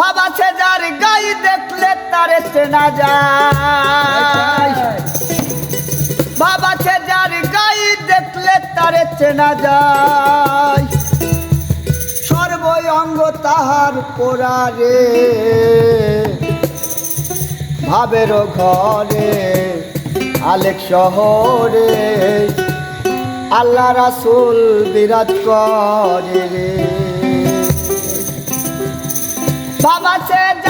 বাবা আছে যার গাই দেখলে তারে চেনা যায়। বাবা আছে যার গাই দেখলে তারে চেনা যায়। সর্বই অঙ্গ তাহার পোড়ারে ভাবের ঘরে, আলেক শহরে, আল্লাহ রাসুল বিরাজ করে রে। Baba said,